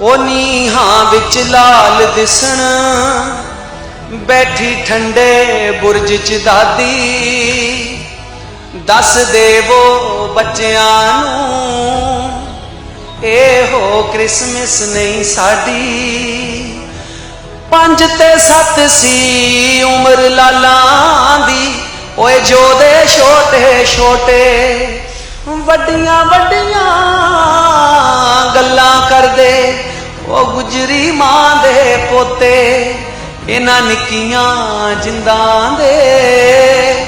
ਉਹ ਨੀਹਾਂ ਵਿੱਚ ਲਾਲ ਦਿਸਣ। ਬੈਠੀ ਠੰਡੇ ਬੁਰਜ ਚ ਦਾਦੀ। ਦੱਸ ਦੇਵੋ ਬੱਚਿਆਂ ਨੂੰ, ਇਹੋ ਕ੍ਰਿਸਮਸ ਨਹੀਂ ਸਾਡੀ। ਪੰਜ ਤੇ ਸੱਤ ਸੀ ਉਮਰ ਲਾਲਾਂ ਦੀ। ਓਏ ਜੋਦੇ ਛੋਟੇ ਛੋਟੇ ਵੱਡੀਆਂ ਵੱਡੀਆਂ ਗੱਲਾਂ ਕਰਦੇ, ਉਹ ਗੁਜਰੀ ਮਾਂ ਦੇ ਪੋਤੇ, ਇਹਨਾਂ ਨਿੱਕੀਆਂ ਜਿੰਦਾਂ ਦੇ।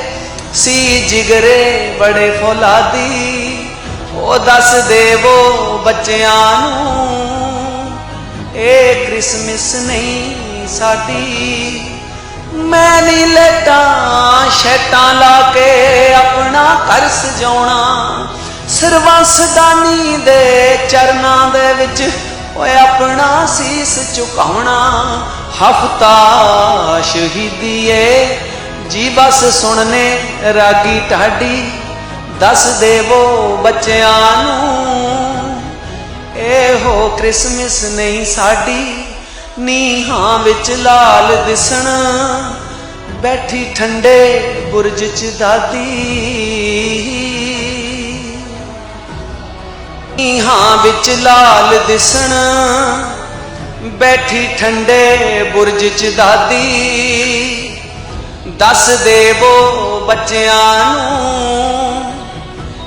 ਸੀ ਜਿਗਰੇ ਬੜੇ ਫੌਲਾਦੀ, ਉਹ ਦੱਸ ਦੇਵੋ ਬੱਚਿਆਂ ਨੂੰ, ਇਹ ਕ੍ਰਿਸਮਸ ਨਹੀਂ ਸਾਡੀ। ਮੈਂ ਨਹੀਂ ਲਟਾਂ ਸ਼ੈਤਾਂ ਲਾ ਕੇ ਆਪਣਾ ਘਰ ਸਜਾਉਣਾ ਸਰਵੰਸਦਾਨੀ ਦੇ ਚਰਨਾਂ ਦੇ ਵਿੱਚ ਓਏ ਆਪਣਾ ਸੀਸ ਝੁਕਾਉਣਾ। ਹਫਤਾ ਸ਼ਹੀਦੀਏ ਜੀ ਬਸ ਸੁਣਨੇ ਰਾਗੀ ਢਾਡੀ, ਦੱਸ ਦੇਵੋ ਬੱਚਿਆਂ ਨੂੰ। ਇਹੋ ਕ੍ਰਿਸਮਸ ਨਹੀਂ ਸਾਡੀ, ਨੀਹਾਂ ਵਿੱਚ ਲਾਲ ਦਿਸਣ। ਬੈਠੀ ਠੰਡੇ ਬੁਰਜ ਚ ਦਾਦੀ। ਨੀਹਾਂ ਵਿੱਚ ਲਾਲ ਦਿਸਣ, ਬੈਠੀ ਠੰਡੇ ਬੁਰਜ ਚ ਦਾਦੀ। ਦੱਸ ਦੇਵੋ ਬੱਚਿਆਂ ਨੂੰ,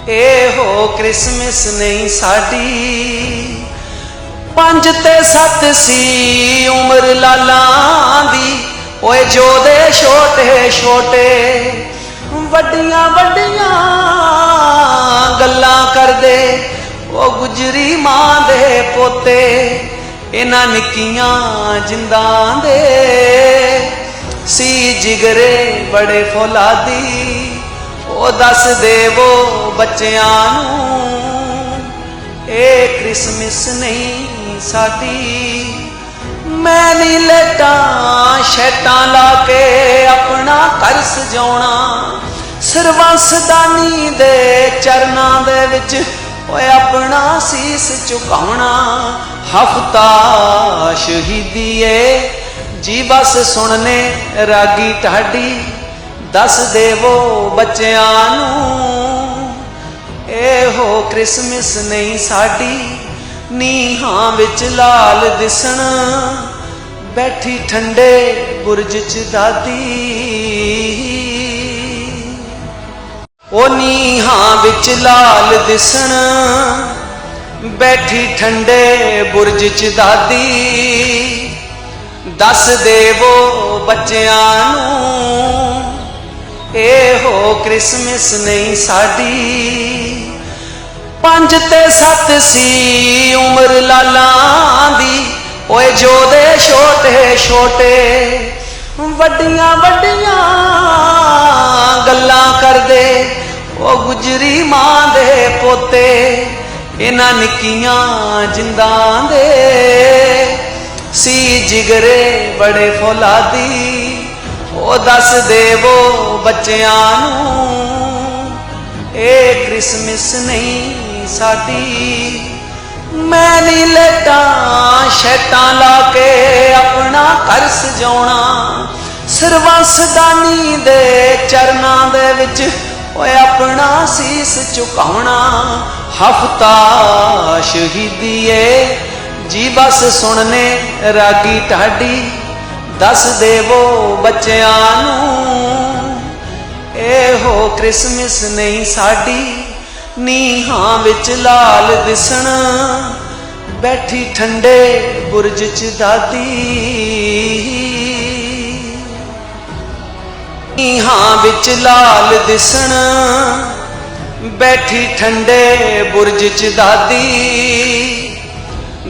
ਇਹੋ ਕ੍ਰਿਸਮਸ ਨਹੀਂ ਸਾਡੀ। ਪੰਜ ਤੇ ਸੱਤ ਸੀ ਉਮਰ ਲਾਲਾਂ ਦੀ, ਓਏ ਜੋਦੇ ਛੋਟੇ ਛੋਟੇ, ਵੱਡੀਆਂ ਵੱਡੀਆਂ ਗੱਲਾਂ ਕਰਦੇ। ਉਹ ਗੁਜਰੀ ਮਾਂ ਦੇ ਪੋਤੇ, ਇਹਨਾਂ ਨਿੱਕੀਆਂ ਜਿੰਦਾਂ ਦੇ। ਸੀ ਜਿਗਰੇ ਬੜੇ ਫੌਲਾਦੀ, ਉਹ ਦੱਸ ਦੇਵੋ ਬੱਚਿਆਂ ਨੂੰ, ਇਹ ਕ੍ਰਿਸਮਸ ਨਹੀਂ ਸਾਡੀ। ਮੈਂ ਨਹੀਂ ਲਟਾਂ ਸ਼ੈਤਾਂ ਲਾ ਕੇ ਆਪਣਾ ਘਰ ਸਜਾਉਣਾ, ਸਰਵੰਸਦਾਨੀ ਦੇ ਚਰਨਾਂ ਦੇ ਵਿੱਚ ਓਏ ਆਪਣਾ ਸੀਸ ਝੁਕਾਉਣਾ ਹਫਤਾ ਸ਼ਹੀਦੀਏ ਜੀ ਬਸ ਸੁਣਨੇ ਰਾਗੀ ਢਾਡੀ, ਦੱਸ ਦੇਵੋ ਬੱਚਿਆਂ ਨੂੰ। ਇਹੋ ਕ੍ਰਿਸਮਸ ਨਹੀਂ ਸਾਡੀ, ਨੀਹਾਂ ਵਿੱਚ ਲਾਲ ਦਿਸਣ। ਬੈਠੀ ਠੰਡੇ ਬੁਰਜ ਚ ਦਾਦੀ। ਉਹ ਨੀਹਾਂ ਵਿੱਚ ਲਾਲ ਦਿਸਣ, ਬੈਠੀ ਠੰਡੇ ਬੁਰਜ ਚ ਦਾਦੀ। ਦੱਸ ਦੇਵੋ ਬੱਚਿਆਂ ਨੂੰ, ਇਹੋ ਕ੍ਰਿਸਮਸ ਨਹੀਂ ਸਾਡੀ। ਪੰਜ ਤੇ ਸੱਤ ਸੀ ਉਮਰ ਲਾਲਾਂ ਦੀ, ਓਏ ਜੋਦੇ ਛੋਟੇ ਛੋਟੇ ਵੱਡੀਆਂ ਵੱਡੀਆਂ ਗੱਲਾਂ ਕਰਦੇ, ਉਹ ਗੁਜਰੀ ਮਾਂ ਦੇ ਪੋਤੇ, ਇਹਨਾਂ ਨਿੱਕੀਆਂ ਜਿੰਦਾਂ ਦੇ। ਸੀ ਜਿਗਰੇ ਬੜੇ ਫੌਲਾਦੀ, ਉਹ ਦੱਸ ਦੇਵੋ ਬੱਚਿਆਂ ਨੂੰ, ਇਹ ਕ੍ਰਿਸਮਸ ਨਹੀਂ ਸਾਡੀ। ਮੈਂ ਨਹੀਂ ਲਟਾਂ ਸ਼ੈਟਾਂ ਲਾ ਕੇ ਆਪਣਾ ਘਰ ਸਜਾਉਣਾ ਸਰਵੰਸਦਾਨੀ ਦੇ ਚਰਨਾਂ ਦੇ ਵਿੱਚ ਓਏ ਆਪਣਾ ਸੀਸ ਝੁਕਾਉਣਾ, ਹਫਤਾ ਸ਼ਹੀਦੀਏ ਜੀ ਬਸ ਸੁਣਨੇ, ਰਾਗੀ ਢਾਡੀ, ਦੱਸ ਦੇਵੋ ਬੱਚਿਆਂ ਨੂੰ। ਇਹੋ ਕ੍ਰਿਸਮਸ ਨਹੀਂ ਸਾਡੀ, ਨੀਹਾਂ ਵਿੱਚ ਲਾਲ ਦਿਸਣ। ਬੈਠੀ ਠੰਡੇ ਬੁਰਜ ਚ ਦਾਦੀ। ਨੀਹਾਂ ਵਿੱਚ ਲਾਲ ਦਿਸਣ, ਬੈਠੀ ਠੰਡੇ ਬੁਰਜ ਚ ਦਾਦੀ।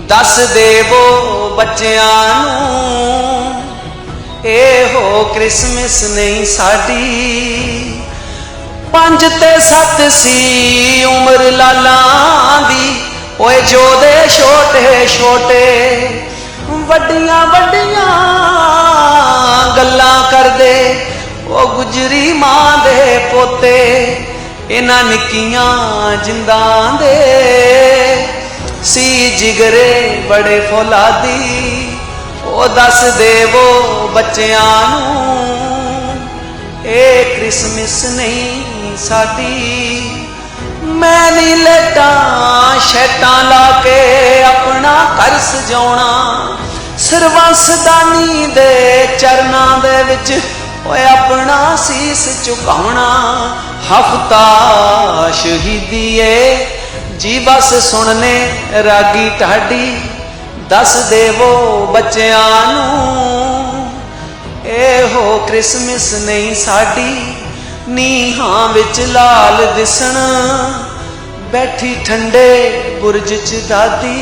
ਦੱਸ ਦੇਵੋ ਬੱਚਿਆਂ ਨੂੰ, ਇਹ ਹੋ ਕ੍ਰਿਸਮਸ ਨਹੀਂ ਸਾਡੀ। ਪੰਜ ਤੇ ਸੱਤ ਸੀ ਉਮਰ ਲਾਲਾਂ ਦੀ, ਓਏ ਜੋਦੇ ਛੋਟੇ ਛੋਟੇ, ਵੱਡੀਆਂ ਵੱਡੀਆਂ ਗੱਲਾਂ ਕਰਦੇ। ਉਹ ਗੁਜਰੀ ਮਾਂ ਦੇ ਪੋਤੇ, ਇਹਨਾਂ ਨਿੱਕੀਆਂ ਜਿੰਦਾਂ ਦੇ। ਸੀ ਜਿਗਰੇ ਬੜੇ ਫੌਲਾਦੀ, ਉਹ ਦੱਸ ਦੇਵੋ ਬੱਚਿਆਂ ਨੂੰ, ਇਹ ਕ੍ਰਿਸਮਸ ਨਹੀਂ ਸਾਡੀ। ਮੈਂ ਨਹੀਂ ਲਟਾਂ ਸ਼ੈਟਾਂ ਲਾ ਕੇ ਆਪਣਾ ਘਰ ਸਜਾਉਣਾ, ਸਰਵੰਸਦਾਨੀ ਦੇ ਚਰਨਾਂ ਦੇ ਵਿੱਚ ਓਏ ਆਪਣਾ ਸੀਸ ਝੁਕਾਉਣਾ ਹਫਤਾ ਸ਼ਹੀਦੀ ਜੀ ਬਸ ਸੁਣਨੇ, ਰਾਗੀ ਢਾਡੀ, ਦੱਸ ਦੇਵੋ ਬੱਚਿਆਂ ਨੂੰ। ਇਹੋ ਕ੍ਰਿਸਮਸ ਨਹੀਂ ਸਾਡੀ, ਨੀਹਾਂ ਵਿੱਚ ਲਾਲ ਦਿਸਣ। ਬੈਠੀ ਠੰਡੇ ਬੁਰਜ ਚ ਦਾਦੀ।